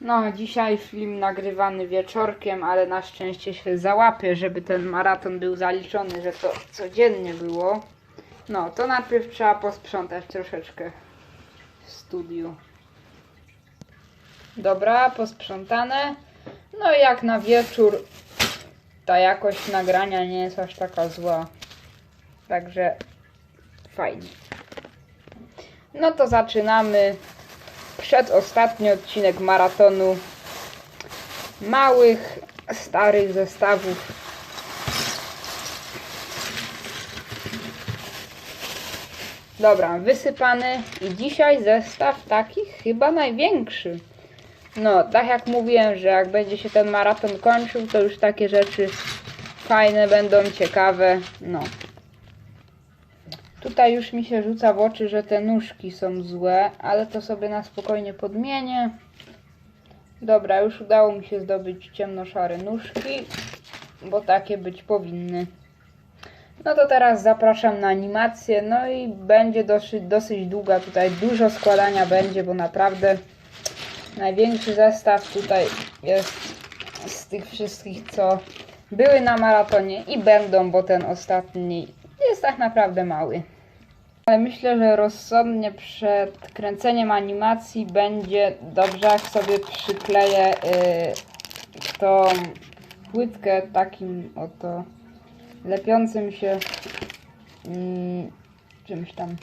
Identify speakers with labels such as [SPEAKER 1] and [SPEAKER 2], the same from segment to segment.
[SPEAKER 1] No, dzisiaj film nagrywany wieczorkiem, ale na szczęście się załapię, żeby ten maraton był zaliczony, że to codziennie było. No, to najpierw trzeba posprzątać troszeczkę w studiu. Dobra, posprzątane. No i jak na wieczór ta jakość nagrania nie jest aż taka zła. Także fajnie. No to zaczynamy przedostatni odcinek maratonu małych, starych zestawów. Dobra, wysypany i dzisiaj zestaw taki chyba największy. No, tak jak mówiłem, że jak będzie się ten maraton kończył, to już takie rzeczy fajne będą, ciekawe. No. Tutaj już mi się rzuca w oczy, że te nóżki są złe, ale to sobie na spokojnie podmienię. Dobra, już udało mi się zdobyć ciemnoszare nóżki, bo takie być powinny. No to teraz zapraszam na animację, no i będzie dosyć, dosyć długa tutaj, dużo składania będzie, bo naprawdę największy zestaw tutaj jest z tych wszystkich, co były na maratonie i będą, bo ten ostatni jest tak naprawdę mały. Ale myślę, że rozsądnie przed kręceniem animacji będzie dobrze, jak sobie przykleję yy, tą płytkę takim oto lepiącym się mm, czymś tam.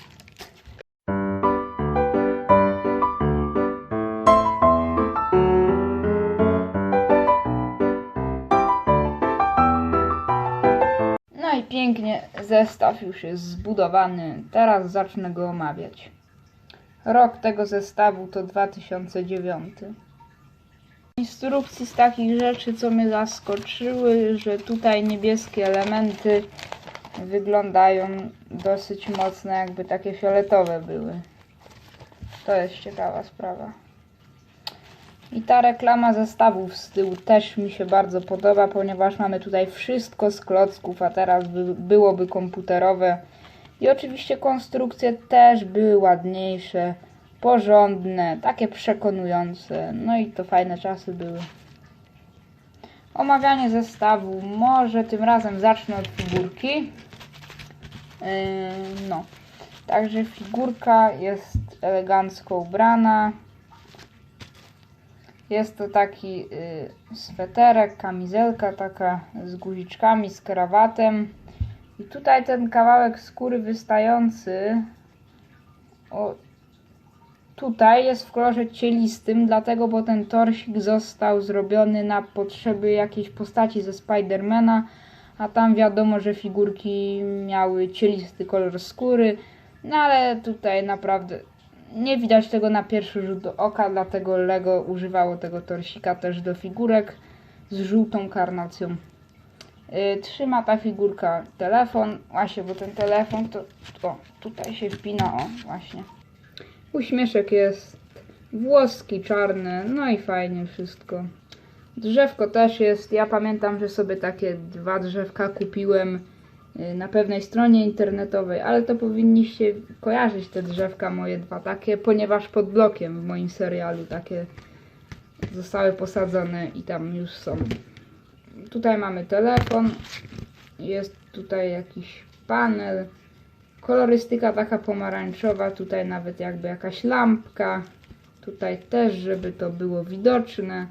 [SPEAKER 1] Pięknie zestaw już jest zbudowany. Teraz zacznę go omawiać. Rok tego zestawu to 2009. Instrukcji z takich rzeczy, co mnie zaskoczyły, że tutaj niebieskie elementy wyglądają dosyć mocno, jakby takie fioletowe były. To jest ciekawa sprawa. I ta reklama zestawów z tyłu też mi się bardzo podoba, ponieważ mamy tutaj wszystko z klocków, a teraz by, byłoby komputerowe. I oczywiście konstrukcje też były ładniejsze, porządne, takie przekonujące. No i to fajne czasy były. Omawianie zestawu. Może tym razem zacznę od figurki. Yy, no. Także figurka jest elegancko ubrana. Jest to taki y, sweterek, kamizelka taka z guziczkami, z krawatem. I tutaj ten kawałek skóry wystający o, tutaj jest w kolorze cielistym, dlatego bo ten torsik został zrobiony na potrzeby jakiejś postaci ze Spidermana, a tam wiadomo, że figurki miały cielisty kolor skóry, no ale tutaj naprawdę nie widać tego na pierwszy rzut oka, dlatego Lego używało tego torsika też do figurek z żółtą karnacją. Yy, trzyma ta figurka telefon, właśnie, bo ten telefon to o, tutaj się wpina, o, właśnie. Uśmieszek jest włoski, czarny, no i fajnie wszystko. Drzewko też jest, ja pamiętam, że sobie takie dwa drzewka kupiłem na pewnej stronie internetowej, ale to powinniście kojarzyć te drzewka moje dwa takie, ponieważ pod blokiem w moim serialu takie zostały posadzone i tam już są. Tutaj mamy telefon, jest tutaj jakiś panel, kolorystyka taka pomarańczowa, tutaj nawet jakby jakaś lampka, tutaj też, żeby to było widoczne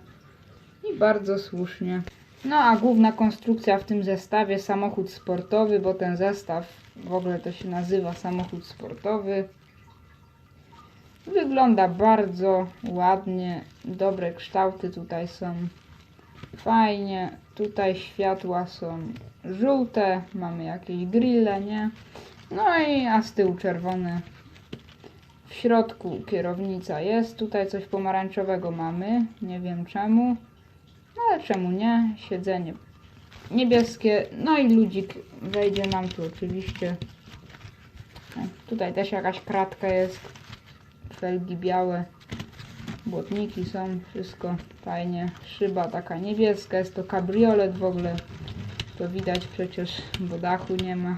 [SPEAKER 1] i bardzo słusznie. No a główna konstrukcja w tym zestawie samochód sportowy, bo ten zestaw w ogóle to się nazywa samochód sportowy. Wygląda bardzo ładnie, dobre kształty tutaj są. Fajnie, tutaj światła są żółte, mamy jakieś grille, nie? No i a z tyłu czerwone. W środku kierownica jest, tutaj coś pomarańczowego mamy, nie wiem czemu. Ale czemu nie? Siedzenie niebieskie. No i ludzik wejdzie nam tu oczywiście. O, Tutaj też jakaś kratka jest. Felgi białe. Błotniki są. Wszystko fajnie. Szyba taka niebieska. Jest to kabriolet w ogóle. To widać przecież, bo dachu nie ma.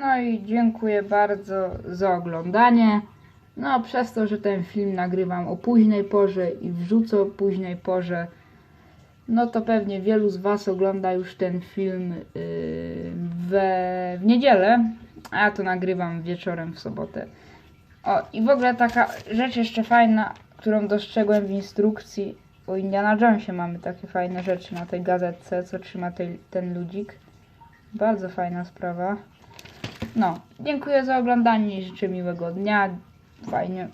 [SPEAKER 1] No i dziękuję bardzo za oglądanie. No, przez to, że ten film nagrywam o późnej porze i wrzucę o późnej porze, no to pewnie wielu z Was ogląda już ten film yy, we, w niedzielę, a ja to nagrywam wieczorem w sobotę. O, i w ogóle taka rzecz jeszcze fajna, którą dostrzegłem w instrukcji. O Indiana Jonesie mamy takie fajne rzeczy na tej gazetce, co trzyma ten ludzik. Bardzo fajna sprawa. No, dziękuję za oglądanie i życzę miłego dnia. Fajnie,